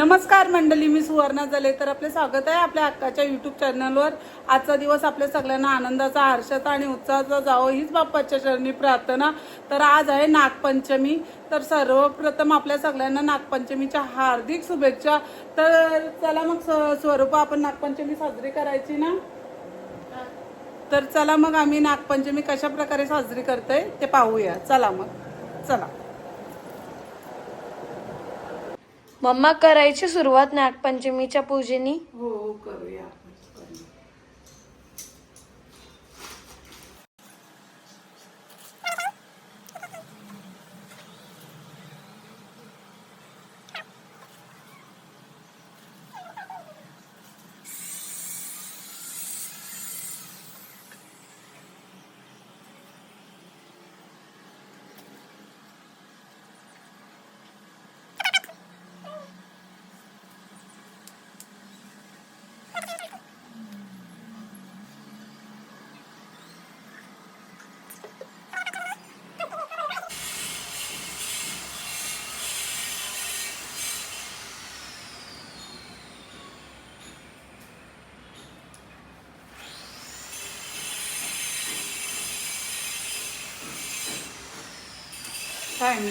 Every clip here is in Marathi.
नमस्कार मंडळी मी सुवर्णा झाले तर आपले स्वागत आहे आपल्या अक्काच्या युट्यूब चॅनलवर आजचा दिवस आपल्या सगळ्यांना आनंदाचा हर्षाचा आणि उत्साहाचा जावं हीच बाप्पाच्या चरणी प्रार्थना. तर आज आहे नागपंचमी. तर सर्वप्रथम आपल्या सगळ्यांना नागपंचमीच्या हार्दिक शुभेच्छा. तर चला मग स्वरूप आपण नागपंचमी साजरी करायची ना? तर चला मग आम्ही नागपंचमी कशा प्रकारे साजरी करतोय ते पाहूया. चला मग. चला. मम्मा करायची सुरुवात नागपंचमीच्या पूजेनी? हो, हो करूया. टाइम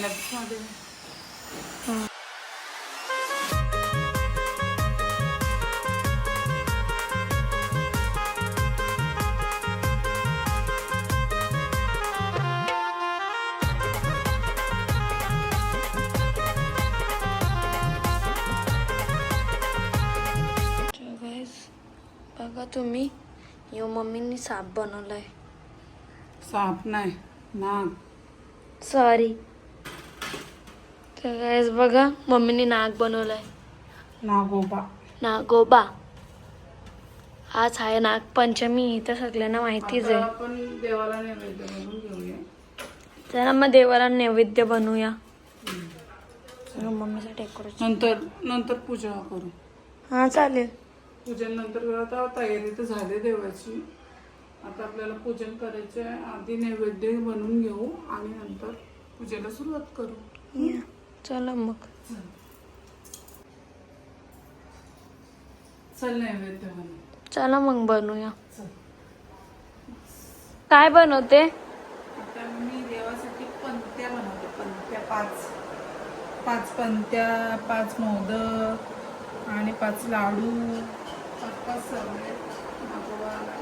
guys, बघा तुम्ही यो मम्मीनी साप बनवलाय. साप नाही नाग. सॉरी तर guys, बघा मम्मीनी नाग बनवलाय. नागोबा. नागोबा. आज आहे नागपंचमी तर सगळ्यांना माहितीच आहे. आपण देवाला नैवेद्य म्हणून घेऊया. चला मग देवाला नैवेद्य बनवूया. मम्मीचं डेकोरेशन नंतर नंतर पूजा करू. हा चालेल. पूजन नंतर आता तयारी तर झाली देवाची. आता आपल्याला पूजन करायचे आहे. आधी नैवेद्य बनवून घेऊ आणि नंतर पूजेला सुरुवात करू. चला मग. चल नैवेद्य बनवू. चला मग बनवूया चल. काय बनवते? आता मी देवासाठी पंत्या बनवते पंत्या पाच. पाच पंत्या पाच मोदक आणि पाच लाडू. पाच पाच सगळे नागोबाला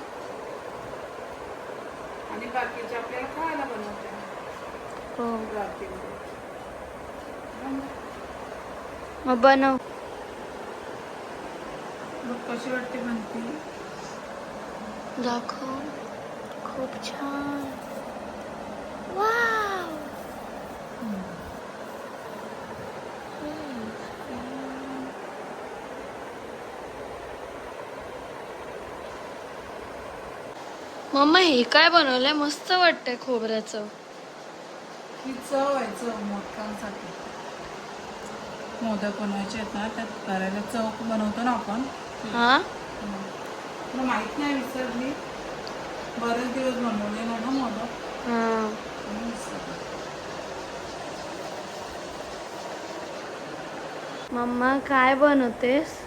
आणि बाकीचे आपल्याला खायला बनवते. हो. मग बनव. कशी वाटते म्हणते दाखव. खूप छान. वाव. मम्मा हे काय बनवलंय? मस्त वाटतंय खोबऱ्याचं. ही चव आहे चव मोदकांसाठी. मोदक बनवायचे आहेत ना त्यात करायला चव बनवतो ना आपण. हा? तुला माहीत नाही विसरली. बरेच दिवस बनवले ना ना मोदक. हा. म्हणून विसरली. मम्मा काय बनवतेस?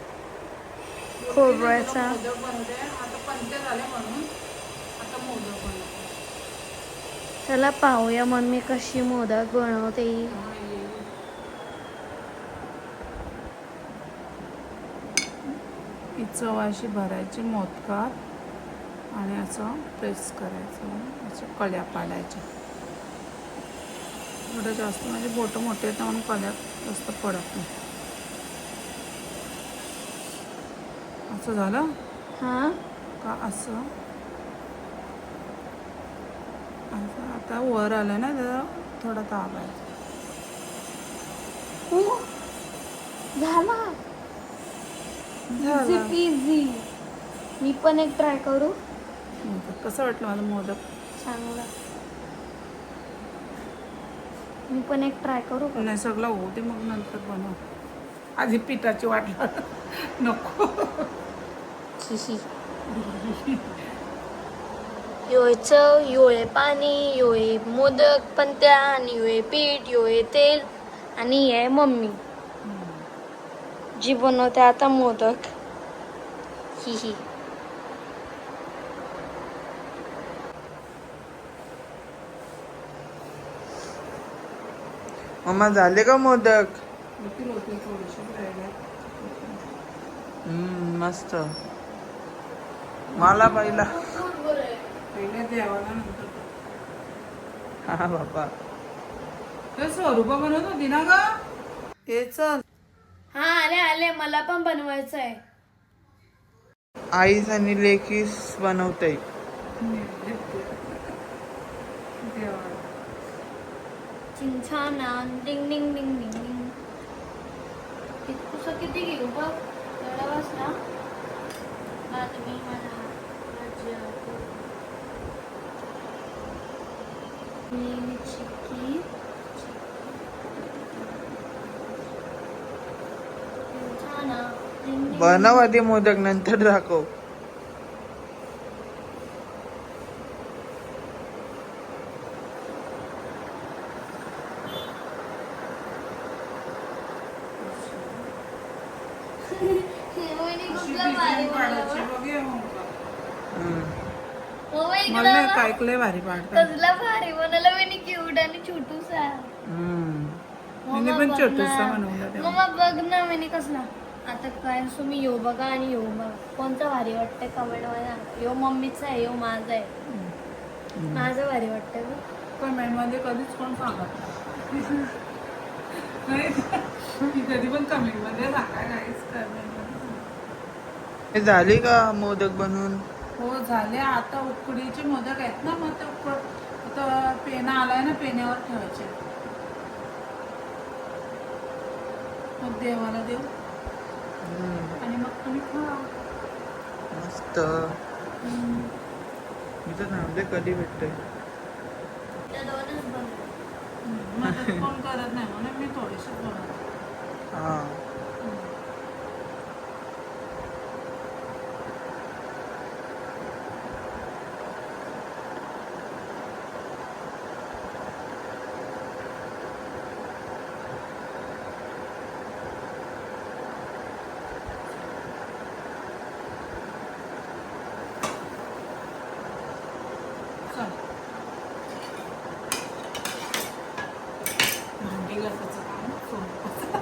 खोबऱ्याचा. मोदक बनवले. आता पंत्या झाले म्हणून आता मोदक बनवते. चला पाहूया मम्मी कशी मोदक बनवते. हा, ये. ही चव अशी भरायची मोदकात आणि असं प्रेस करायचं. अशा कळ्या पाडायच्या. थोडं जास्त म्हणजे बोटं मोठे आहेत म्हणून कळ्या जास्त पडत नाही. असं झालं? हा. का असं? असं आता वर आलं ना तर थोडा दाबायचं झाला झालं. इझी मी पण एक ट्राय करू. मोदक कसं वाटलं माझं मोदक? चांगला. मी पण एक ट्राय करू का? नाही सगळं होऊ दे मग नंतर बनव. आधी पिठाची वाट. नको. शिशी योय चव योय पाणी योय मोदक पंत्या आणि योय पीठ योय तेल आणि हे मम्मी. जी बनवते आता मोदक. ही ही. मम्मा झाले का मोदक. हम्म, मस्त. मला पहिला. पहिले देवाला नंतर. हा बाबा. ते स्वरूपा बनवत होती ना ग. हे चल. मला पण बनवायचं आहे आईस आणि लेकीस बनवते. चिंछाना डिंग डिंग डिंग डिंग डिंग. कितकुसं किती घेऊ बघ. एवढा वाजता. आज मी मला मी चिक्की चिंछाना डिंग डिंग बनव आधी मोदक नंतर दाखव. हे मला ऐकलंय भारी पाडतात कसला भारी बनवलं वहिनी क्यूट आणि छोटूसा. हम्म. हिने पण छोटूसा तेव्हा. मम्मा बघ ना मी कसला. आता काय? असो मी यो बघा आणि यो बघा कोणता भारी वाटतंय कमेंटमध्ये सांगा. यो मम्मीचा आहे यो माझा आहे. माझं भारी वाटतंय. कमेंटमध्ये कधीच कोण सांगत नाही. कधी पण कमेंटमध्ये सांगा काहीच कमेंट हे झाली का मोदक बनवून? हो झाले. आता उकडीचे मोदक आहेत ना मग ते उकड आता पेना आलाय ना पेण्यावर ठेवायचे. मग देवाला देऊ. आणि मग तुम्ही खा. मस्त. मी तर थांबले कधी भेटते कोण करत नाही म्हणून मी थोडीशी बनवते हा चल भांडी घासायचं काम सोडलं.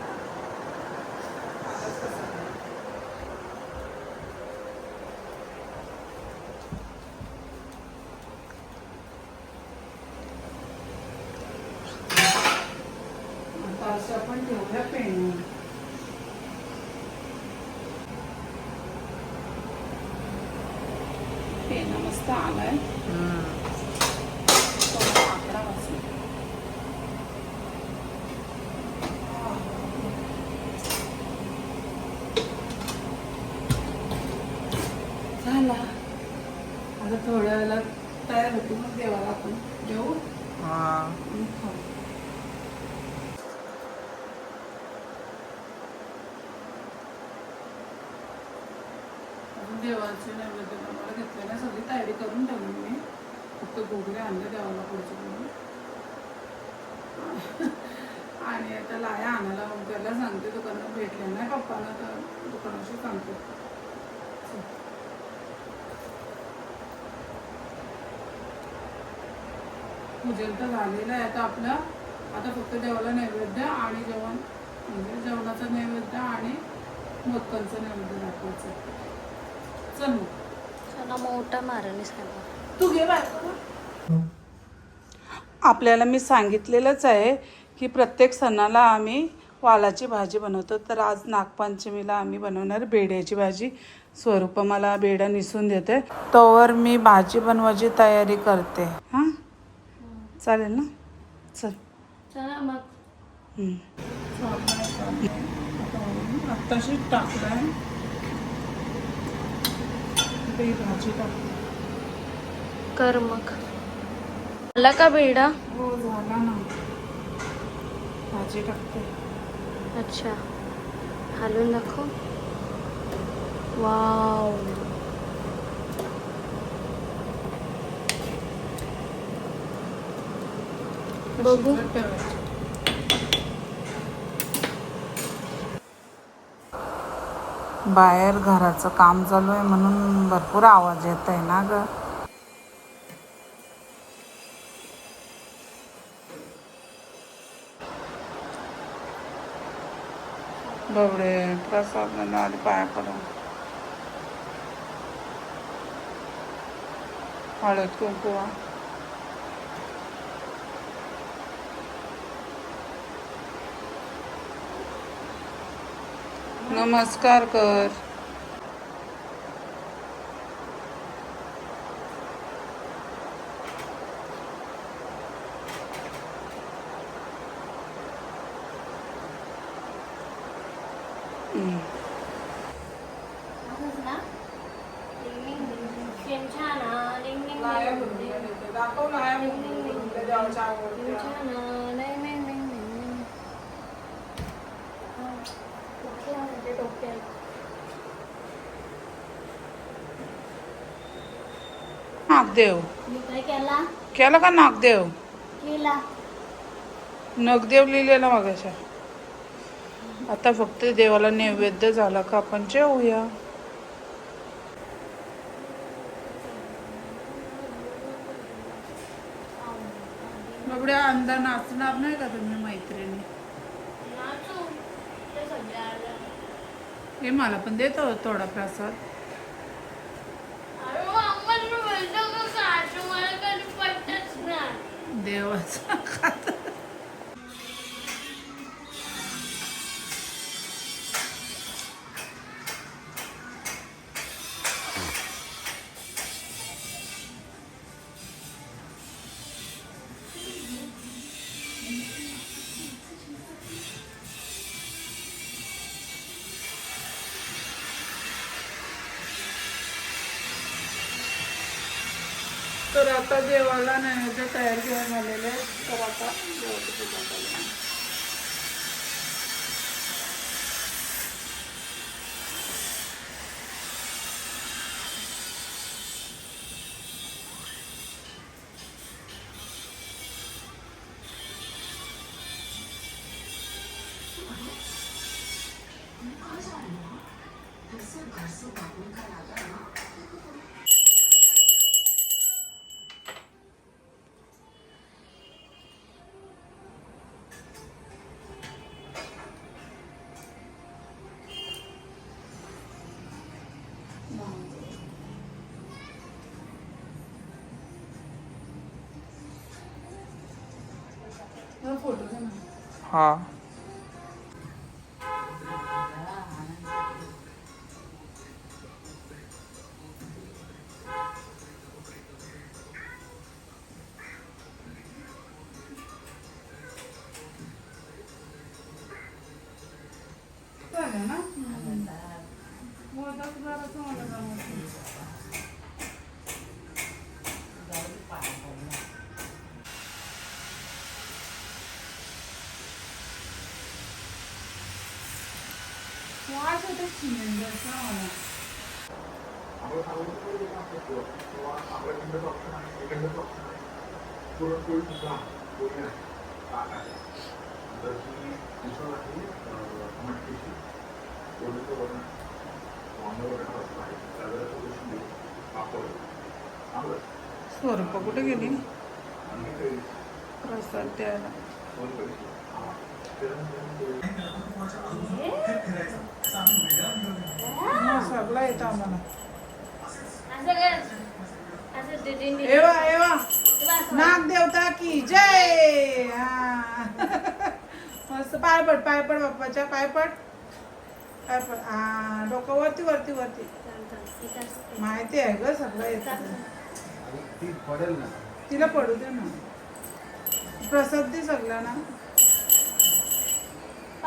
आता असं आपण ठेवूया पेन पेन मस्त आलाय. आकडा वाचला झाला. आता थोड्या वेळेला तयार होती मग देवाला आपण देऊ हा आणि खाऊ अजून देवाचे मला घेतलेल्या सगळी तयारी करून ठेवली मी. फक्त गोगरे आणले देवाला पुढचे म्हणून आणि आता लाया आणायला त्याला सांगते दुकानात भेटले नाही पप्पाला तर दुकानाशी सांगते. चल. पूजन तर झालेलं आहे आता आपलं. आता फक्त देवाला नैवेद्य आणि जेवण. म्हणजे जेवणाचं नैवेद्य आणि मोदकांचं नैवेद्य दाखवायचं. चल मग. मोठा माराने सांगा तू घे आपल्याला मी सांगितलेलंच आहे की प्रत्येक सणाला आम्ही वालाची भाजी बनवतो. तर आज नागपंचमीला आम्ही बनवणार बेड्याची भाजी. स्वरूप मला बेडा निसून देते. तोवर मी भाजी बनवायची तयारी करते. हां? चालेल ना? चल. चला मग. हम्म. आत्ताशी टाकलाय. इथे ही भाजी टाकली कर मग आला का बेडा? हो झाला ना। भाजी टाकते अच्छा। हालून दाखव वाव। बघू. बाहेर घराचं काम चालू आहे म्हणून भरपूर आवाज येत आहे ना ग. बबडे प्रसाद आधी पाया पडून हळद कुंकू नमस्कार कर. असंच ना डिंग डिंग डिंग डिंग. शेमशाना, डिंग डिंग डिंग डिंग. शेमशाना, डिंग डिंग डिंग डिंग. हा, कुठला म्हणजे डोक्यात? नागदेव. केला? केलं का नागदेव? केला. नगदेव लिहिलेला मागाशा. आता फक्त देवाला नैवेद्य झाला का आपण जेवूया. एवढ्या अंदा नाचणार नाही का तुम्ही मैत्रिणी? हे मला पण देतो थोडा प्रसाद अरे आम्हाला बोलतो का सासू मला कधी पटतच नाही देवाचा खात देवाला नैवेद्य तयार घेऊन आलेले आहेत. तर आता देवाची पूजा ना. स्वरूप कुठे गेली आणि काही प्रसाद द्यायला सगळं येतं आम्हाला. एवा. नाग देवता की जय. हा. मस्त पाय पड पाय पड बाप्पाच्या पाय पड पाय पड हा डोकं वरती वरती वरती. माहिती आहे ग सगळं येतं. ना. तिला पडू दे ना. प्रसाद दे सगळ्यांना.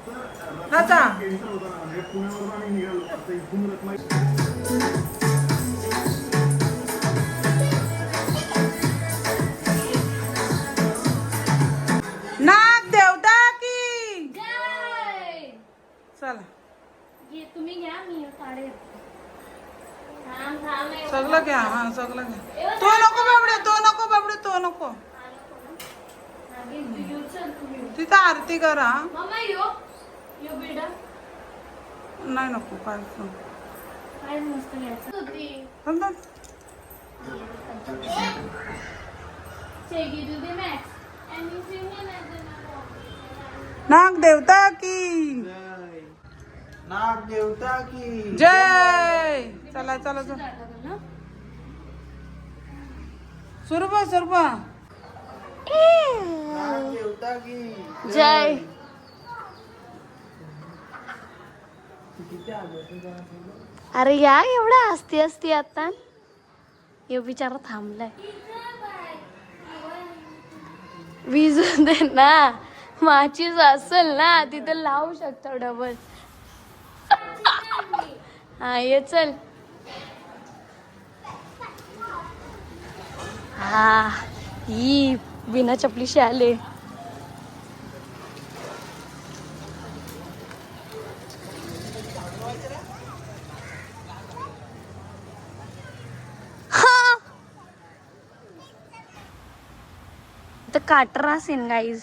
हा नाग देवता की? चला. तुम्ही घ्या सगळं घ्या हा सगळं घ्या. तो नको बाबडे तो नको बाबडे तो नको. तिथं आरती करा नाही नको काय नाग देवता की. जय. नाग देवता की. जय. चला चला चला. then सुरबा सुरबा नाग देवता की. जय किती आलं तुझ्या अरे या एवढा असती असती आता. हे बिचारा थांबलाय. वीज दे ना माचीस असेल ना तिथे लावू शकतो डबल हा ये चल. हा ही बिना चपलीशी आले तर काटरा सीन गाईज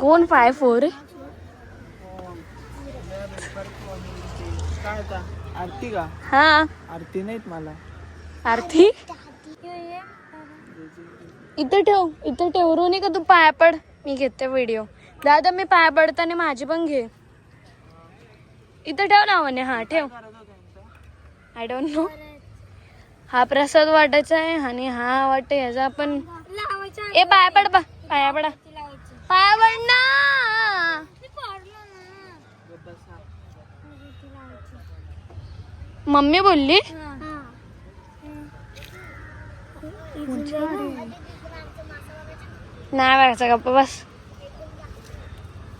कोण फाय फोर आरती का? हा. आरती नाहीत मला. आरती? इथं ठेव इथं ठेव. रोनी का तू पाया पड. मी घेते व्हिडिओ दादा मी पाया पडताना माझी पण घे. इथं ठेव ना म्हणे हा ठेव. आय डोंट नो हा प्रसाद वाटायचा आहे आणि हा वाटते ह्याचा आपण ए पाया पड बा पाया पडा. पाया पड ना. मम्मी बोलली? नाही बघायचा गप्पा बस.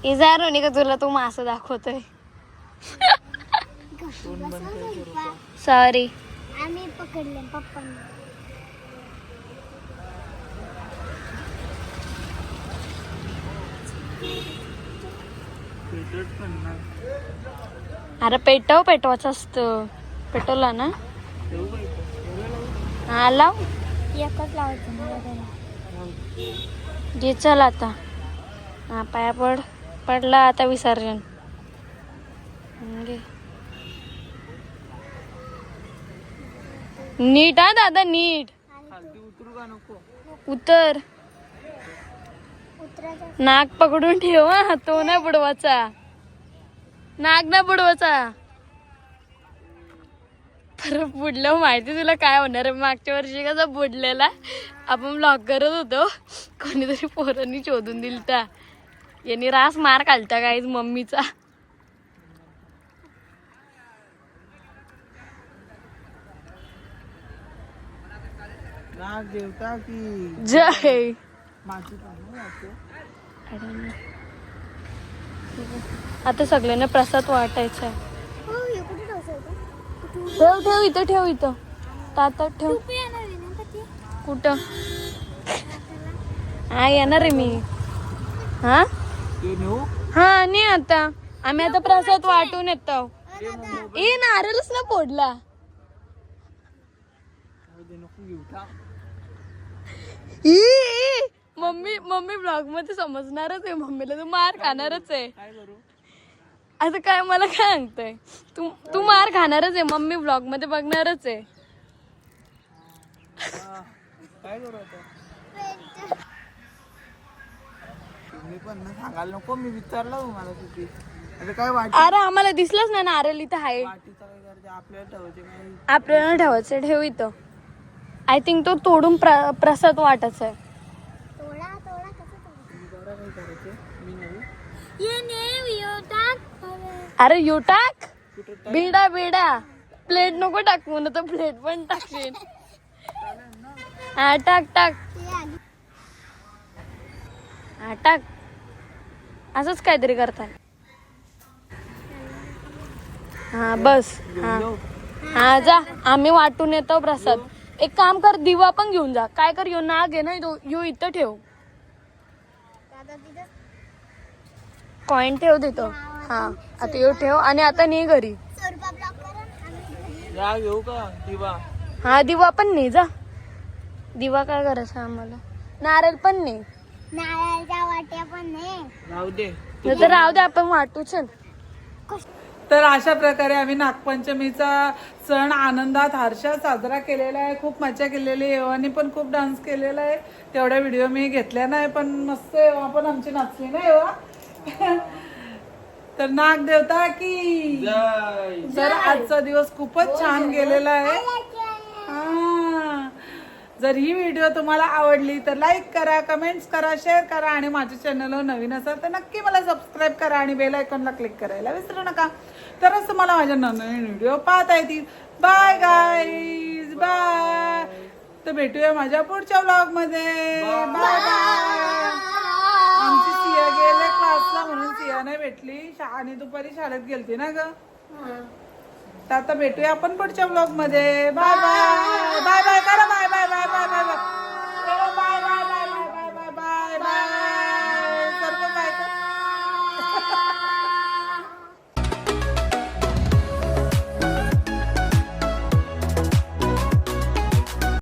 इजार होणी का तुला? तू मासा दाखवतोय. सॉरी. आम्ही पकडले पप्पांना. अरे पेटव पेटवायचं असतं. पेटवला ना? हा लाव. एकच लावायचं घे चल आता. हा पाया पड. पडला आता विसर्जन. घे नीट हा दादा नीट. उतरू का नको? उतर. उतरायचं नाक पकडून ठेव हा तो नाही बुडवाचा. नाक नाही बुडवाचा. तर बुडलं माहिती तुला काय होणार? आहे मागच्या वर्षी कसा बुडलेला? आपण ब्लॉग करत होतो. कोणीतरी पोरांनी शोधून दिल त्या यांनी रास मार घालता काहीच मम्मीचा. नाग देवता की जय. माझी. आता सगळ्यांना प्रसाद वाटायचा आहे. हो ठेव ठेव इथं ठेव इथं. ताटात ठेव. तू येणार आहे ना का ते कुठं? हा येणार आहे मी. हा? हा नाही आता. आम्ही आता प्रसाद वाटून येतो. ए नारळच ना फोडला जाऊ दे, नको घेऊ थांब. ई. मम्मी मम्मी ब्लॉगमध्ये समजणारच आहे मम्मीला. तू मार खाणारच आहे. आता काय मला काय सांगतोय? तू तू मार खाणारच आहे. मम्मी ब्लॉगमध्ये बघणारच आहे. काय करू आता? तुम्ही पण ना सांगायला नको. मी विचारलं तुम्हाला किती. आता काय अरे आम्हाला दिसलंच ना नारळ इथं आहे वाटीचं आपल्याला ठेवायचे आपल्याला ठेवायचं ठेव इथं. आय थिंक तो तोडून प्र प्रसाद वाटायचा आहे. तोडा तोडा कसं अरे यू टाक? बिडा बिडा प्लेट नको टाकू ना तर प्लेट पण टाकशील हा टाक टाक. हा टाक. असंच काहीतरी करताय. हा बस. हा. हा जा. आम्ही वाटून येतो प्रसाद. एक काम कर दिवा पण घेऊन जा. काय कर यो नाग आहे ना यो- यो इथं ठेव. दादा तिथं कॉईन ठेव देतो हा आता येऊ ठेव आणि आता नाही घरी. स्वरूपा ब्लॉक करा आम्ही घरी या घेऊ का? दिवा. हा दिवा पण नाही जा. दिवा काय करायचा आम्हाला? नारळ पण नाही नारळाच्या वाट्या पण नाही राहू दे. नाही तर राहू दे आपण वाटू चल तर अशा प्रकारे आम्ही नागपंचमीचा सण आनंदात हर्षात साजरा केलेला आहे. खूप मजा केलेली आहे. एव्हानी पण खूप डान्स केलेला आहे. तेवढ्या व्हिडिओ मी घेतल्या नाही पण मस्त एव्हा पण आमची नाचली ना एव्हा तर नाग देवता की? जय! तर आजचा दिवस खूपच छान गेलेला आहे. हा. जर ही व्हिडिओ तुम्हाला आवडली तर लाईक करा कमेंट्स करा शेअर करा आणि माझ्या चॅनलवर नवीन असाल तर नक्की मला सबस्क्राईब करा आणि बेल आयकॉनला क्लिक करायला विसरू नका. तरच तुम्हाला माझ्या नवीन व्हिडिओ पाहता येतील. बाय गाईज बाय तर भेटूया माझ्या पुढच्या ब्लॉगमध्ये बाय बाय आमची सिया गेले क्लासला म्हणून सिया नाही भेटली. शा- आणि दुपारी शाळेत गेलती ना ग? तर आता भेटूया आपण पुढच्या ब्लॉगमध्ये बाय बाय बाय बाय करा bye bye bye bye bye bye bye bye bye bye bye bye bye bye